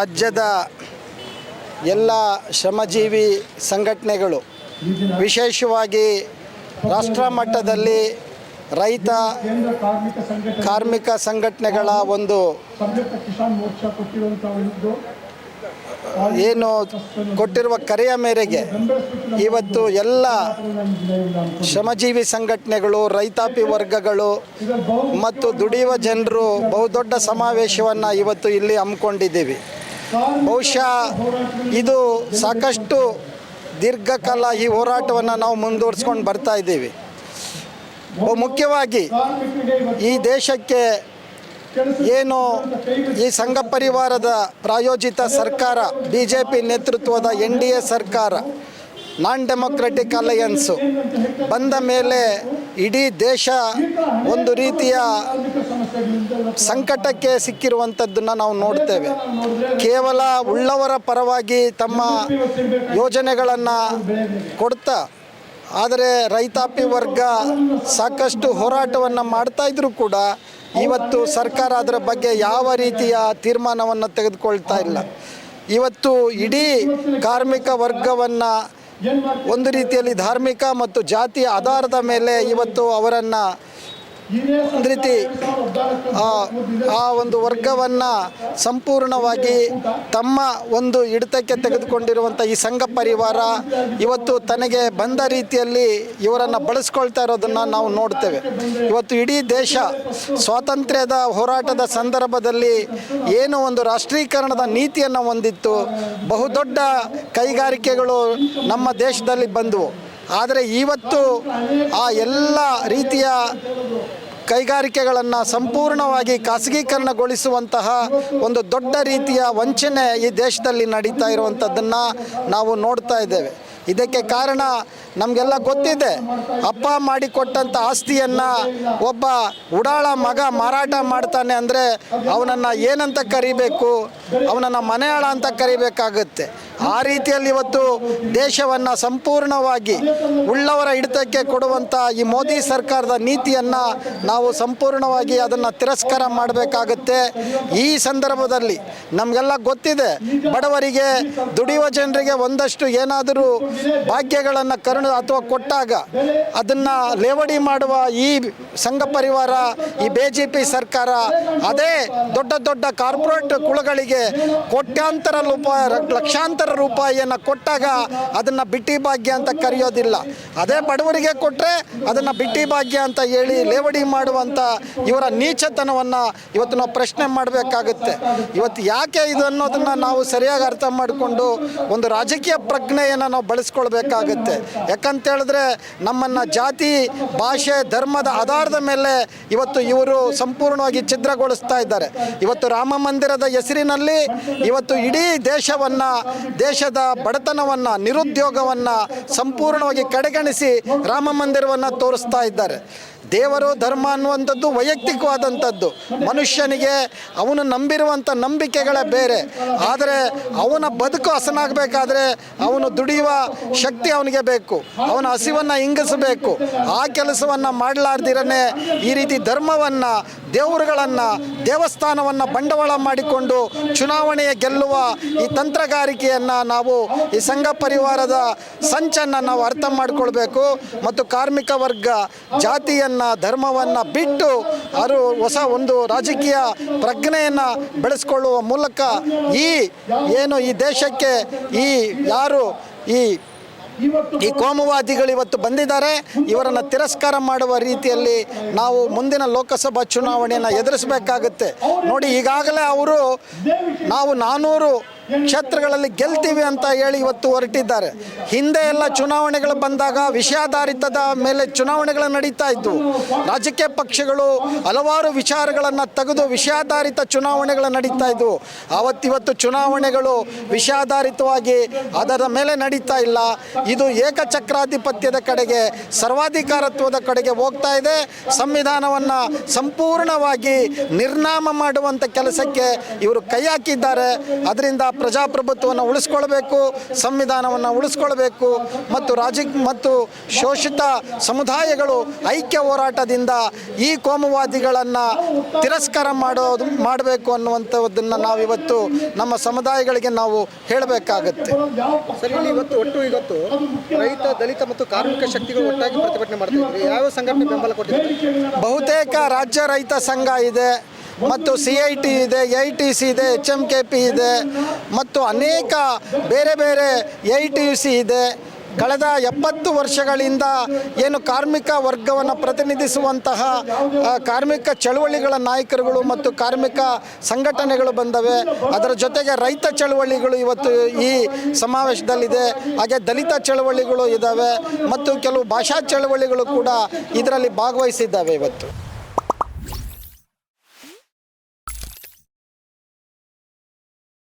ರಾಜ್ಯದ ಎಲ್ಲ ಶ್ರಮಜೀವಿ ಸಂಘಟನೆಗಳು, ವಿಶೇಷವಾಗಿ ರಾಷ್ಟ್ರ ಮಟ್ಟದಲ್ಲಿ ರೈತ ಕಾರ್ಮಿಕ ಸಂಘಟನೆಗಳ ಒಂದು ಏನು ಕೊಟ್ಟಿರುವ ಕರೆಯ ಮೇರೆಗೆ ಇವತ್ತು ಎಲ್ಲ ಶ್ರಮಜೀವಿ ಸಂಘಟನೆಗಳು, ರೈತಾಪಿ ವರ್ಗಗಳು ಮತ್ತು ದುಡಿಯುವ ಜನರು ಬಹುದೊಡ್ಡ ಸಮಾವೇಶವನ್ನು ಇವತ್ತು ಇಲ್ಲಿ ಹಮ್ಮಿಕೊಂಡಿದ್ದೀವಿ. ಬಹುಶಃ ಇದು ಸಾಕಷ್ಟು ದೀರ್ಘಕಾಲ ಈ ಹೋರಾಟವನ್ನು ನಾವು ಮುಂದುವರಿಸ್ಕೊಂಡು ಬರ್ತಾ ಇದ್ದೀವಿ. ಮುಖ್ಯವಾಗಿ ಈ ದೇಶಕ್ಕೆ ಏನು ಈ ಸಂಘ ಪರಿವಾರದ ಪ್ರಾಯೋಜಿತ ಸರ್ಕಾರ ಬಿ ಜೆ ಪಿ ನೇತೃತ್ವದ ಎನ್ ಡಿ ಎ ಸರ್ಕಾರ, ನಾನ್ ಡೆಮೊಕ್ರೆಟಿಕ್ ಅಲಯನ್ಸು ಬಂದ ಮೇಲೆ ಇಡೀ ದೇಶ ಒಂದು ರೀತಿಯ ಸಂಕಟಕ್ಕೆ ಸಿಕ್ಕಿರುವಂಥದ್ದನ್ನು ನಾವು ನೋಡ್ತೇವೆ. ಕೇವಲ ಉಳ್ಳವರ ಪರವಾಗಿ ತಮ್ಮ ಯೋಜನೆಗಳನ್ನು ಕೊಡ್ತಾ, ಆದರೆ ರೈತಾಪಿ ವರ್ಗ ಸಾಕಷ್ಟು ಹೋರಾಟವನ್ನು ಮಾಡ್ತಾ ಇದ್ರೂ ಕೂಡ ಇವತ್ತು ಸರ್ಕಾರ ಅದರ ಬಗ್ಗೆ ಯಾವ ರೀತಿಯ ತೀರ್ಮಾನವನ್ನು ತೆಗೆದುಕೊಳ್ತಾ ಇಲ್ಲ. ಇವತ್ತು ಇಡೀ ಕಾರ್ಮಿಕ ವರ್ಗವನ್ನು ಒಂದು ರೀತಿಯಲ್ಲಿ ಧಾರ್ಮಿಕ ಮತ್ತು ಜಾತಿಯ ಆಧಾರದ ಮೇಲೆ ಇವತ್ತು ಅವರನ್ನು ಒಂದು ರೀತಿ, ಆ ಒಂದು ವರ್ಗವನ್ನು ಸಂಪೂರ್ಣವಾಗಿ ತಮ್ಮ ಒಂದು ಹಿಡಿತಕ್ಕೆ ತೆಗೆದುಕೊಂಡಿರುವಂಥ ಈ ಸಂಘ ಪರಿವಾರ ಇವತ್ತು ತನಗೆ ಬಂದ ರೀತಿಯಲ್ಲಿ ಇವರನ್ನು ಬಳಸ್ಕೊಳ್ತಾ ಇರೋದನ್ನು ನಾವು ನೋಡ್ತೇವೆ. ಇವತ್ತು ಇಡೀ ದೇಶ ಸ್ವಾತಂತ್ರ್ಯದ ಹೋರಾಟದ ಸಂದರ್ಭದಲ್ಲಿ ಏನು ಒಂದು ರಾಷ್ಟ್ರೀಕರಣದ ನೀತಿಯನ್ನು ಹೊಂದಿತ್ತು, ಬಹುದೊಡ್ಡ ಕೈಗಾರಿಕೆಗಳು ನಮ್ಮ ದೇಶದಲ್ಲಿ ಬಂದವು. ಆದರೆ ಇವತ್ತು ಆ ಎಲ್ಲ ರೀತಿಯ ಕೈಗಾರಿಕೆಗಳನ್ನು ಸಂಪೂರ್ಣವಾಗಿ ಖಾಸಗೀಕರಣಗೊಳಿಸುವಂತಹ ಒಂದು ದೊಡ್ಡ ರೀತಿಯ ವಂಚನೆ ಈ ದೇಶದಲ್ಲಿ ನಡೀತಾ ಇರುವಂಥದ್ದನ್ನು ನಾವು ನೋಡ್ತಾ ಇದ್ದೇವೆ. ಇದಕ್ಕೆ ಕಾರಣ ನಮಗೆಲ್ಲ ಗೊತ್ತಿದೆ. ಅಪ್ಪ ಮಾಡಿಕೊಟ್ಟಂಥ ಆಸ್ತಿಯನ್ನು ಒಬ್ಬ ಉಡಾಳ ಮಗ ಮಾರಾಟ ಮಾಡ್ತಾನೆ ಅಂದರೆ ಅವನನ್ನು ಏನಂತ ಕರಿಬೇಕು? ಅವನನ್ನು ಮನೆಯಾಳ ಅಂತ ಕರಿಬೇಕಾಗುತ್ತೆ. ಆ ರೀತಿಯಲ್ಲಿ ಇವತ್ತು ದೇಶವನ್ನು ಸಂಪೂರ್ಣವಾಗಿ ಉಳ್ಳವರ ಹಿಡಿತಕ್ಕೆ ಕೊಡುವಂಥ ಈ ಮೋದಿ ಸರ್ಕಾರದ ನೀತಿಯನ್ನು ನಾವು ಸಂಪೂರ್ಣವಾಗಿ ಅದನ್ನು ತಿರಸ್ಕಾರ ಮಾಡಬೇಕಾಗುತ್ತೆ. ಈ ಸಂದರ್ಭದಲ್ಲಿ ನಮಗೆಲ್ಲ ಗೊತ್ತಿದೆ, ಬಡವರಿಗೆ ದುಡಿಯುವ ಜನರಿಗೆ ಒಂದಷ್ಟು ಏನಾದರೂ ಭಾಗ್ಯಗಳನ್ನು ಕರುಣ ಅಥವಾ ಕೊಟ್ಟಾಗ ಅದನ್ನು ಲೇವಡಿ ಮಾಡುವ ಈ ಸಂಘ ಪರಿವಾರ, ಈ ಬಿ ಜೆ ಪಿ ಸರ್ಕಾರ ಅದೇ ದೊಡ್ಡ ದೊಡ್ಡ ಕಾರ್ಪೊರೇಟ್ ಕುಳಗಳಿಗೆ ಕೋಟ್ಯಾಂತರ ರೂಪಾಯಿ ಲಕ್ಷಾಂತರ ರೂಪಾಯಿಯನ್ನು ಕೊಟ್ಟಾಗ ಅದನ್ನು ಬಿಟ್ಟಿ ಭಾಗ್ಯ ಅಂತ ಕರೆಯೋದಿಲ್ಲ. ಅದೇ ಬಡವರಿಗೆ ಕೊಟ್ಟರೆ ಅದನ್ನು ಬಿಟ್ಟಿ ಭಾಗ್ಯ ಅಂತ ಹೇಳಿ ಲೇವಡಿ ಮಾಡುವಂಥ ಇವರ ನೀಚತನವನ್ನು ಇವತ್ತು ನಾವು ಪ್ರಶ್ನೆ ಮಾಡಬೇಕಾಗುತ್ತೆ. ಇವತ್ತು ಯಾಕೆ ಇದು ಅನ್ನೋದನ್ನು ನಾವು ಸರಿಯಾಗಿ ಅರ್ಥ ಮಾಡಿಕೊಂಡು ಒಂದು ರಾಜಕೀಯ ಪ್ರಜ್ಞೆಯನ್ನು ನಾವು ಬಳಸ್ಕೊಳ್ಬೇಕಾಗುತ್ತೆ. ಯಾಕಂತೇಳಿದ್ರೆ ನಮ್ಮನ್ನು ಜಾತಿ, ಭಾಷೆ, ಧರ್ಮದ ಆಧಾರದ ಮೇಲೆ ಇವತ್ತು ಇವರು ಸಂಪೂರ್ಣವಾಗಿ ಛಿದ್ರಗೊಳಿಸ್ತಾ ಇದ್ದಾರೆ. ಇವತ್ತು ರಾಮ ಮಂದಿರದ ಹೆಸರಿನಲ್ಲಿ ಇವತ್ತು ಇಡೀ ದೇಶವನ್ನು ದೇಶದ ಬಡತನವನ್ನು ನಿರುದ್ಯೋಗವನ್ನು ಸಂಪೂರ್ಣವಾಗಿ ಕಡೆಗಣಿಸಿ ರಾಮ ಮಂದಿರವನ್ನು ತೋರಿಸ್ತಾ ಇದ್ದಾರೆ. ದೇವರು ಧರ್ಮ ಅನ್ನುವಂಥದ್ದು ವೈಯಕ್ತಿಕವಾದಂಥದ್ದು. ಮನುಷ್ಯನಿಗೆ ಅವನು ನಂಬಿರುವಂಥ ನಂಬಿಕೆಗಳೇ ಬೇರೆ. ಆದರೆ ಅವನ ಬದುಕು ಹಸನಾಗಬೇಕಾದ್ರೆ ಅವನು ದುಡಿಯುವ ಶಕ್ತಿ ಅವನಿಗೆ ಬೇಕು. ಅವನ ಹಸಿವನ್ನು ಇಂಗಿಸಬೇಕು. ಆ ಕೆಲಸವನ್ನು ಮಾಡಲಾರ್ದಿರನೆ ಈ ರೀತಿ ಧರ್ಮವನ್ನು, ದೇವರುಗಳನ್ನು, ದೇವಸ್ಥಾನವನ್ನು ಬಂಡವಾಳ ಮಾಡಿಕೊಂಡು ಚುನಾವಣೆಯ ಗೆಲ್ಲುವ ಈ ತಂತ್ರಗಾರಿಕೆಯನ್ನು ನಾವು ಈ ಸಂಘ ಪರಿವಾರದ ಸಂಚನ್ನು ನಾವು ಅರ್ಥ ಮಾಡಿಕೊಳ್ಬೇಕು. ಮತ್ತು ಕಾರ್ಮಿಕ ವರ್ಗ, ಜಾತಿಯನ್ನು ಧರ್ಮವನ್ನು ಬಿಟ್ಟು ಅವರು ಹೊಸ ಒಂದು ರಾಜಕೀಯ ಪ್ರಜ್ಞೆಯನ್ನು ಬೆಳೆಸ್ಕೊಳ್ಳುವ ಮೂಲಕ ಈ ಏನು ಈ ದೇಶಕ್ಕೆ ಈ ಯಾರು ಈ ಈ ಕೋಮುವಾದಿಗಳು ಇವತ್ತು ಬಂದಿದ್ದಾರೆ, ಇವರನ್ನು ತಿರಸ್ಕಾರ ಮಾಡುವ ರೀತಿಯಲ್ಲಿ ನಾವು ಮುಂದಿನ ಲೋಕಸಭಾ ಚುನಾವಣೆಯನ್ನು ಎದುರಿಸಬೇಕಾಗುತ್ತೆ. ನೋಡಿ, ಈಗಾಗಲೇ ಅವರು ನಾವು ನಾನ್ನೂರು ಕ್ಷೇತ್ರಗಳಲ್ಲಿ ಗೆಲ್ತೀವಿ ಅಂತ ಹೇಳಿ ಇವತ್ತು ಹೊರಟಿದ್ದಾರೆ. ಹಿಂದೆ ಎಲ್ಲ ಚುನಾವಣೆಗಳು ಬಂದಾಗ ವಿಷಯಾಧಾರಿತದ ಮೇಲೆ ಚುನಾವಣೆಗಳು ನಡೀತಾ ಇದ್ದು ರಾಜಕೀಯ ಪಕ್ಷಗಳು ಹಲವಾರು ವಿಚಾರಗಳನ್ನು ತೆಗೆದು ವಿಷಯಾಧಾರಿತ ಚುನಾವಣೆಗಳು ನಡೀತಾ ಇದ್ವು. ಅವತ್ತಿವತ್ತು ಚುನಾವಣೆಗಳು ವಿಷಯಾಧಾರಿತವಾಗಿ ಅದರ ಮೇಲೆ ನಡೀತಾ ಇಲ್ಲ. ಇದು ಏಕಚಕ್ರಾಧಿಪತ್ಯದ ಕಡೆಗೆ, ಸರ್ವಾಧಿಕಾರತ್ವದ ಕಡೆಗೆ ಹೋಗ್ತಾ ಇದೆ. ಸಂವಿಧಾನವನ್ನು ಸಂಪೂರ್ಣವಾಗಿ ನಿರ್ನಾಮ ಮಾಡುವಂಥ ಕೆಲಸಕ್ಕೆ ಇವರು ಕೈ ಹಾಕಿದ್ದಾರೆ. ಅದರಿಂದ ಪ್ರಜಾಪ್ರಭುತ್ವವನ್ನು ಉಳಿಸ್ಕೊಳ್ಬೇಕು ಸಂವಿಧಾನವನ್ನು ಉಳಿಸ್ಕೊಳ್ಬೇಕು ಮತ್ತು ರಾಜ ಮತ್ತು ಶೋಷಿತ ಸಮುದಾಯಗಳು ಐಕ್ಯ ಹೋರಾಟದಿಂದ ಈ ಕೋಮುವಾದಿಗಳನ್ನು ತಿರಸ್ಕಾರ ಮಾಡೋದು ಮಾಡಬೇಕು ಅನ್ನುವಂಥದ್ದನ್ನು ನಾವಿವತ್ತು ನಮ್ಮ ಸಮುದಾಯಗಳಿಗೆ ನಾವು ಹೇಳಬೇಕಾಗತ್ತೆ. ಸರಿ ಇಲ್ಲಿ ಇವತ್ತು ಒಟ್ಟು ಇವತ್ತು ರೈತ ದಲಿತ ಮತ್ತು ಕಾರ್ಮಿಕ ಶಕ್ತಿಗಳು ಒಟ್ಟಾಗಿ ಪ್ರತಿಭಟನೆ ಮಾಡ್ತಾ ಯಾವ ಸಂಘಟನೆ ಬೆಂಬಲ ಕೊಟ್ಟಿದ್ದಾರೆ ಬಹುತೇಕ ರಾಜ್ಯ ರೈತ ಸಂಘ ಇದೆ. ಮತ್ತು ಸಿ ಐ ಟಿ ಇದೆ ಐ ಟಿ ಸಿ ಇದೆ ಎಚ್ ಎಂ ಕೆ ಪಿ ಇದೆ, ಮತ್ತು ಅನೇಕ ಬೇರೆ ಬೇರೆ ಐ ಟಿ ಯು ಸಿ ಇದೆ. ಕಳೆದ ಎಪ್ಪತ್ತು ವರ್ಷಗಳಿಂದ ಏನು ಕಾರ್ಮಿಕ ವರ್ಗವನ್ನು ಪ್ರತಿನಿಧಿಸುವಂತಹ ಕಾರ್ಮಿಕ ಚಳುವಳಿಗಳ ನಾಯಕರುಗಳು ಮತ್ತು ಕಾರ್ಮಿಕ ಸಂಘಟನೆಗಳು ಬಂದವೆ. ಅದರ ಜೊತೆಗೆ ರೈತ ಚಳುವಳಿಗಳು ಇವತ್ತು ಈ ಸಮಾವೇಶದಲ್ಲಿದೆ. ಹಾಗೆ ದಲಿತ ಚಳುವಳಿಗಳು ಇದ್ದಾವೆ ಮತ್ತು ಕೆಲವು ಭಾಷಾ ಚಳುವಳಿಗಳು ಕೂಡ ಇದರಲ್ಲಿ ಭಾಗವಹಿಸಿದ್ದಾವೆ ಇವತ್ತು.